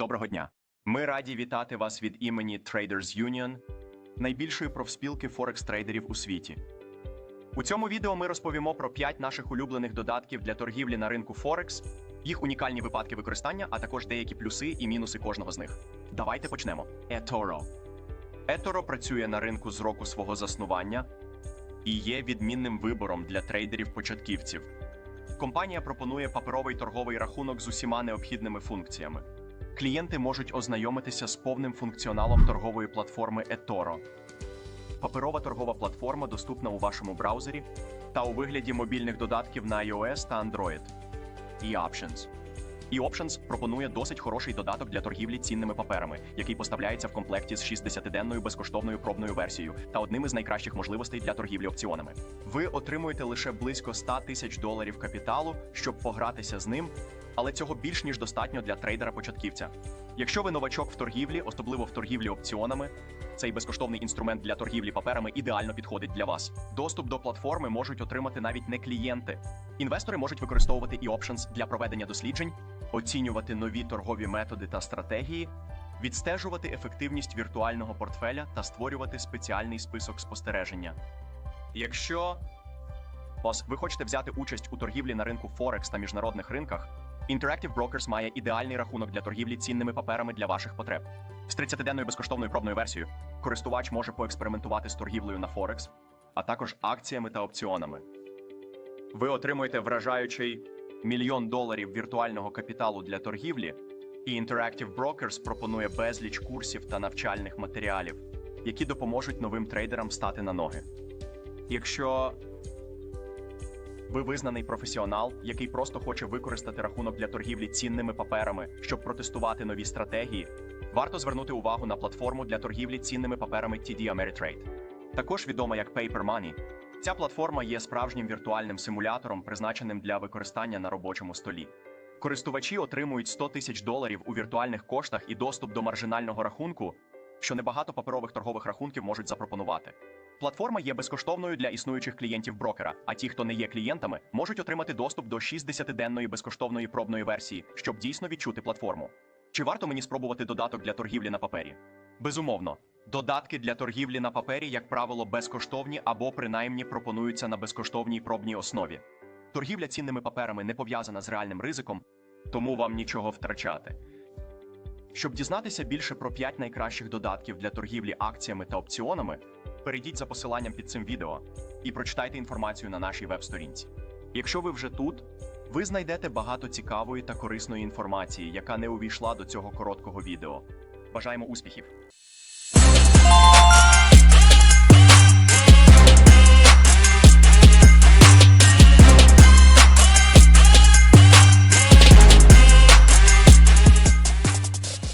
Доброго дня. Ми раді вітати вас від імені Traders Union, найбільшої профспілки Форекс-трейдерів у світі. У цьому відео ми розповімо про 5 наших улюблених додатків для торгівлі на ринку Форекс, їх унікальні випадки використання, а також деякі плюси і мінуси кожного з них. Давайте почнемо. eToro. eToro працює на ринку з року свого заснування і є відмінним вибором для трейдерів-початківців. Компанія пропонує паперовий торговий рахунок з усіма необхідними функціями. Клієнти можуть ознайомитися з повним функціоналом торгової платформи eToro. Паперова торгова платформа доступна у вашому браузері та у вигляді мобільних додатків на iOS та Android. eOptions. eOptions пропонує досить хороший додаток для торгівлі цінними паперами, який поставляється в комплекті з 60-денною безкоштовною пробною версією та одним із найкращих можливостей для торгівлі опціонами. Ви отримуєте лише близько 100 тисяч доларів капіталу, щоб погратися з ним, але цього більш ніж достатньо для трейдера-початківця. Якщо ви новачок в торгівлі, особливо в торгівлі опціонами, цей безкоштовний інструмент для торгівлі паперами ідеально підходить для вас. Доступ до платформи можуть отримати навіть не клієнти. Інвестори можуть використовувати e-options для проведення досліджень, оцінювати нові торгові методи та стратегії, відстежувати ефективність віртуального портфеля та створювати спеціальний список спостереження. Якщо Ос, ви хочете взяти участь у торгівлі на ринку Форекс та міжнародних ринках, Interactive Brokers має ідеальний рахунок для торгівлі цінними паперами для ваших потреб. З 30-денною безкоштовною пробною версією користувач може поекспериментувати з торгівлею на Форекс, а також акціями та опціонами. Ви отримуєте вражаючий мільйон доларів віртуального капіталу для торгівлі, і Interactive Brokers пропонує безліч курсів та навчальних матеріалів, які допоможуть новим трейдерам стати на ноги. Якщо ви визнаний професіонал, який просто хоче використати рахунок для торгівлі цінними паперами, щоб протестувати нові стратегії. Варто звернути увагу на платформу для торгівлі цінними паперами TD Ameritrade. Також відома як Paper Money. Ця платформа є справжнім віртуальним симулятором, призначеним для використання на робочому столі. Користувачі отримують 100 тисяч доларів у віртуальних коштах і доступ до маржинального рахунку, що небагато паперових торгових рахунків можуть запропонувати. Платформа є безкоштовною для існуючих клієнтів брокера, а ті, хто не є клієнтами, можуть отримати доступ до 60-денної безкоштовної пробної версії, щоб дійсно відчути платформу. Чи варто мені спробувати додаток для торгівлі на папері? Безумовно, додатки для торгівлі на папері, як правило, безкоштовні або принаймні пропонуються на безкоштовній пробній основі. Торгівля цінними паперами не пов'язана з реальним ризиком, тому вам нічого втрачати. Щоб дізнатися більше про 5 найкращих додатків для торгівлі акціями та опціонами, перейдіть за посиланням під цим відео і прочитайте інформацію на нашій веб-сторінці. Якщо ви вже тут, ви знайдете багато цікавої та корисної інформації, яка не увійшла до цього короткого відео. Бажаємо успіхів!